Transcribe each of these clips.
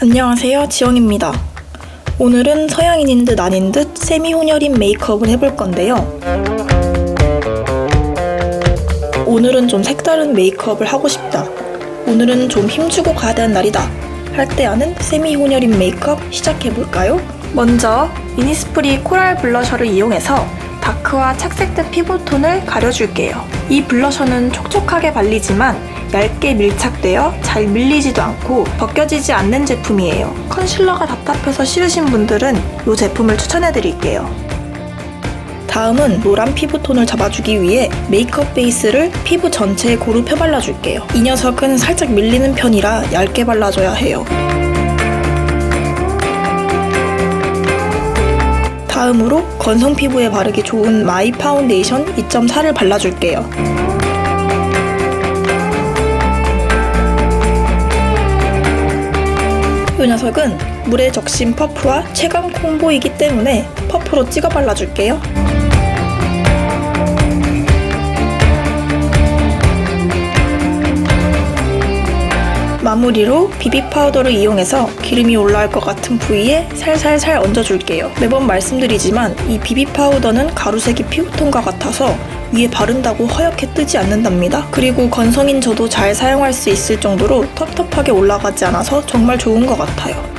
안녕하세요, 지영입니다. 오늘은 서양인인 듯 아닌 듯 세미 혼혈인 메이크업을 해볼 건데요. 오늘은 좀 색다른 메이크업을 하고 싶다. 오늘은 좀 힘주고 가야 되는 날이다. 할 때 하는 세미 혼혈인 메이크업 시작해볼까요? 먼저 이니스프리 코랄 블러셔를 이용해서 다크와 착색된 피부톤을 가려줄게요. 이 블러셔는 촉촉하게 발리지만 얇게 밀착되어 잘 밀리지도 않고 벗겨지지 않는 제품이에요. 컨실러가 답답해서 싫으신 분들은 이 제품을 추천해드릴게요. 다음은 노란 피부톤을 잡아주기 위해 메이크업 베이스를 피부 전체에 고루 펴발라줄게요. 이 녀석은 살짝 밀리는 편이라 얇게 발라줘야 해요. 다음으로 건성 피부에 바르기 좋은 마이 파운데이션 2.4를 발라줄게요. 이 녀석은 물에 적신 퍼프와 체감 콤보이기 때문에 퍼프로 찍어 발라줄게요. 마무리로 비비 파우더를 이용해서 기름이 올라올 것 같은 부위에 살살살 얹어줄게요. 매번 말씀드리지만 이 비비 파우더는 가루색이 피부톤과 같아서 위에 바른다고 허옇게 뜨지 않는답니다. 그리고 건성인 저도 잘 사용할 수 있을 정도로 텁텁하게 올라가지 않아서 정말 좋은 것 같아요.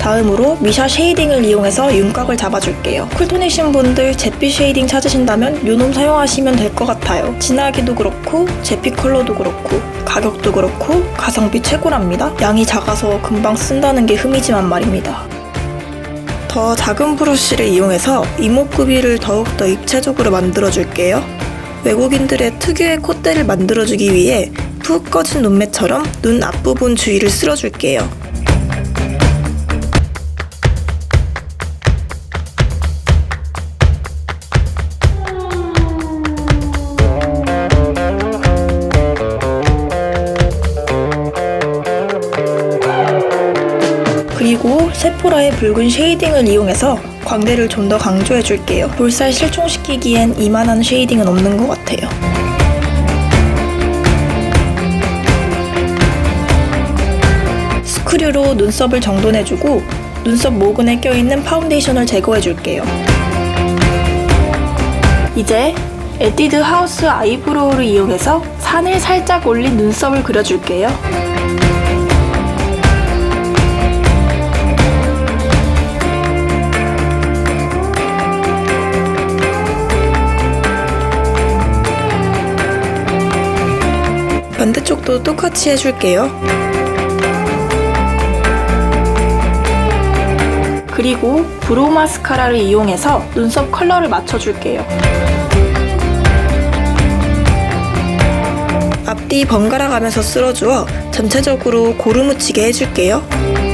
다음으로 미샤 쉐이딩을 이용해서 윤곽을 잡아줄게요. 쿨톤이신 분들 잿빛 쉐이딩 찾으신다면 요놈 사용하시면 될 것 같아요. 진하기도 그렇고 잿빛 컬러도 그렇고 가격도 그렇고 가성비 최고랍니다. 양이 작아서 금방 쓴다는 게 흠이지만 말입니다. 더 작은 브러쉬를 이용해서 이목구비를 더욱더 입체적으로 만들어줄게요. 외국인들의 특유의 콧대를 만들어주기 위해 푹 꺼진 눈매처럼 눈 앞부분 주위를 쓸어줄게요. 세포라의 붉은 쉐이딩을 이용해서 광대를 좀 더 강조해줄게요. 볼살 실종시키기엔 이만한 쉐이딩은 없는 것 같아요. 스크류로 눈썹을 정돈해주고 눈썹 모근에 껴있는 파운데이션을 제거해줄게요. 이제 에뛰드 하우스 아이브로우를 이용해서 산을 살짝 올린 눈썹을 그려줄게요. 반대쪽도 똑같이 해줄게요. 그리고 브로우 마스카라를 이용해서 눈썹 컬러를 맞춰줄게요. 앞뒤 번갈아 가면서 쓸어주어 전체적으로 고루 묻히게 해줄게요.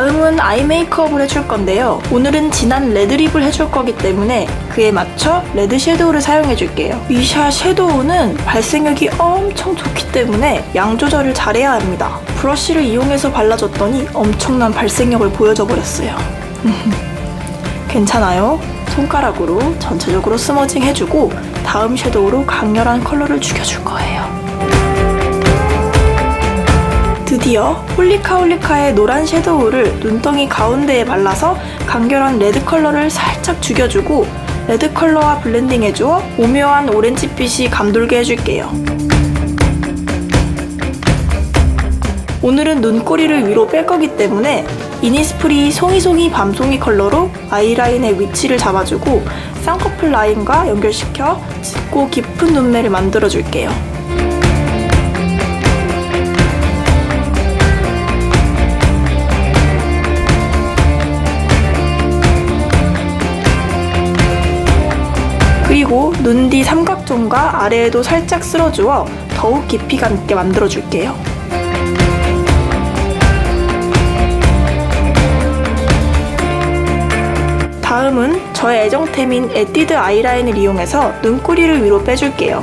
다음은 아이 메이크업을 해줄 건데요. 오늘은 진한 레드립을 해줄 거기 때문에 그에 맞춰 레드 섀도우를 사용해줄게요. 미샤 섀도우는 발색력이 엄청 좋기 때문에 양 조절을 잘해야 합니다. 브러쉬를 이용해서 발라줬더니 엄청난 발색력을 보여줘 버렸어요. 괜찮아요. 손가락으로 전체적으로 스머징 해주고 다음 섀도우로 강렬한 컬러를 죽여줄 거예요. 드디어 홀리카홀리카의 노란 섀도우를 눈덩이 가운데에 발라서 간결한 레드 컬러를 살짝 죽여주고 레드 컬러와 블렌딩 해주어 오묘한 오렌지빛이 감돌게 해줄게요. 오늘은 눈꼬리를 위로 뺄 거기 때문에 이니스프리 송이송이 밤송이 컬러로 아이라인의 위치를 잡아주고 쌍꺼풀 라인과 연결시켜 짙고 깊은 눈매를 만들어줄게요. 그리고 눈 뒤 삼각존과 아래에도 살짝 쓸어주어 더욱 깊이감 있게 만들어줄게요. 다음은 저의 애정템인 에뛰드 아이라인을 이용해서 눈꼬리를 위로 빼줄게요.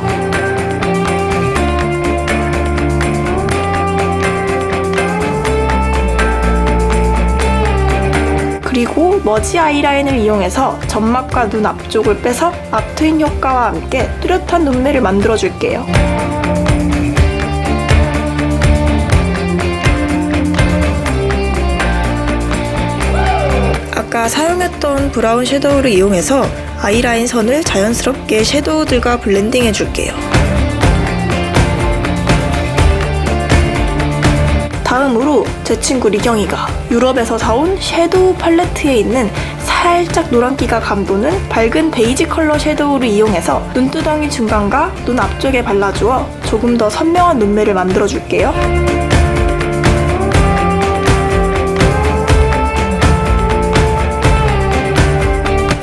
머지 아이라인을 이용해서 점막과 눈 앞쪽을 빼서 앞트인 효과와 함께 뚜렷한 눈매를 만들어줄게요. 아까 사용했던 브라운 섀도우를 이용해서 아이라인 선을 자연스럽게 섀도우들과 블렌딩 해줄게요. 다음으로 제 친구 리경이가 유럽에서 사온 섀도우 팔레트에 있는 살짝 노란기가 감도는 밝은 베이지 컬러 섀도우를 이용해서 눈두덩이 중간과 눈 앞쪽에 발라주어 조금 더 선명한 눈매를 만들어줄게요.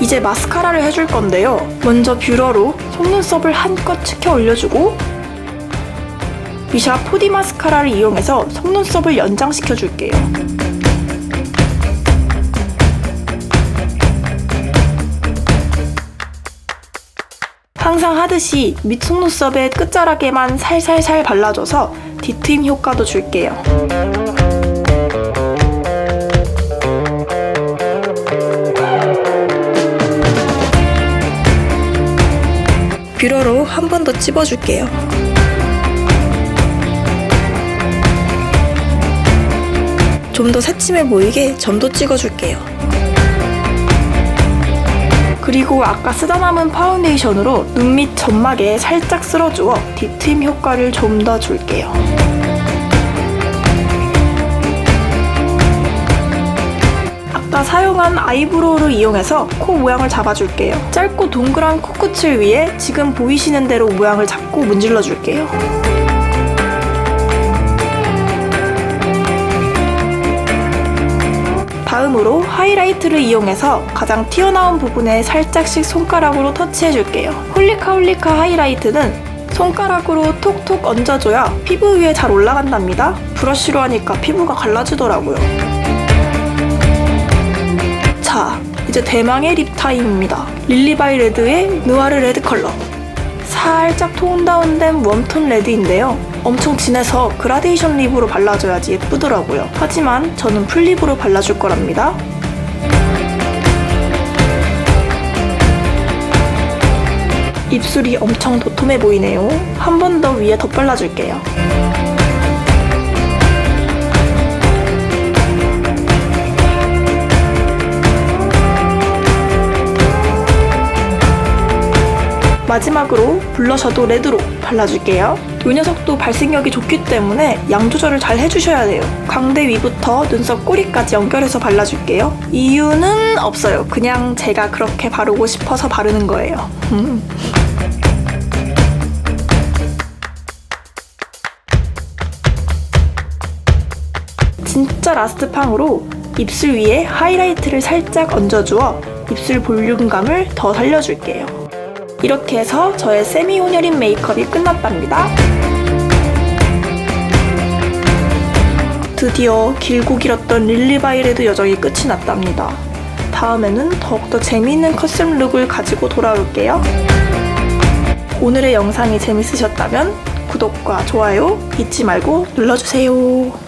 이제 마스카라를 해줄 건데요. 먼저 뷰러로 속눈썹을 한껏 치켜 올려주고 미샤 포디 마스카라를 이용해서 속눈썹을 연장시켜 줄게요. 항상 하듯이 밑 속눈썹의 끝자락에만 살살살 발라줘서 뒤트임 효과도 줄게요. 뷰러로 한 번 더 찝어줄게요. 좀 더 새침해 보이게 점도 찍어줄게요. 그리고 아까 쓰다 남은 파운데이션으로 눈 밑 점막에 살짝 쓸어주어 뒤트임 효과를 좀 더 줄게요. 아까 사용한 아이브로우를 이용해서 코 모양을 잡아줄게요. 짧고 동그란 코끝을 위해 지금 보이시는 대로 모양을 잡고 문질러 줄게요. 다음으로 하이라이트를 이용해서 가장 튀어나온 부분에 살짝씩 손가락으로 터치해줄게요. 홀리카 홀리카 하이라이트는 손가락으로 톡톡 얹어줘야 피부 위에 잘 올라간답니다. 브러쉬로 하니까 피부가 갈라지더라고요. 자, 이제 대망의 립 타임입니다. 릴리바이 레드의 느와르 레드 컬러. 살짝 톤 다운된 웜톤 레드인데요. 엄청 진해서 그라데이션 립으로 발라줘야지 예쁘더라고요. 하지만 저는 풀립으로 발라줄 거랍니다. 입술이 엄청 도톰해 보이네요. 한 번 더 위에 덧 발라줄게요. 마지막으로 블러셔도 레드로 발라줄게요. 이 녀석도 발색력이 좋기 때문에 양 조절을 잘 해주셔야 돼요. 광대 위부터 눈썹 꼬리까지 연결해서 발라줄게요. 이유는 없어요. 그냥 제가 그렇게 바르고 싶어서 바르는 거예요. 음. 진짜 라스트 팡으로 입술 위에 하이라이트를 살짝 얹어주어 입술 볼륨감을 더 살려줄게요. 이렇게 해서 저의 세미 혼혈인 메이크업이 끝났답니다. 드디어 길고 길었던 릴리바이레드 여정이 끝이 났답니다. 다음에는 더욱더 재미있는 커스텀 룩을 가지고 돌아올게요. 오늘의 영상이 재밌으셨다면 구독과 좋아요 잊지 말고 눌러주세요.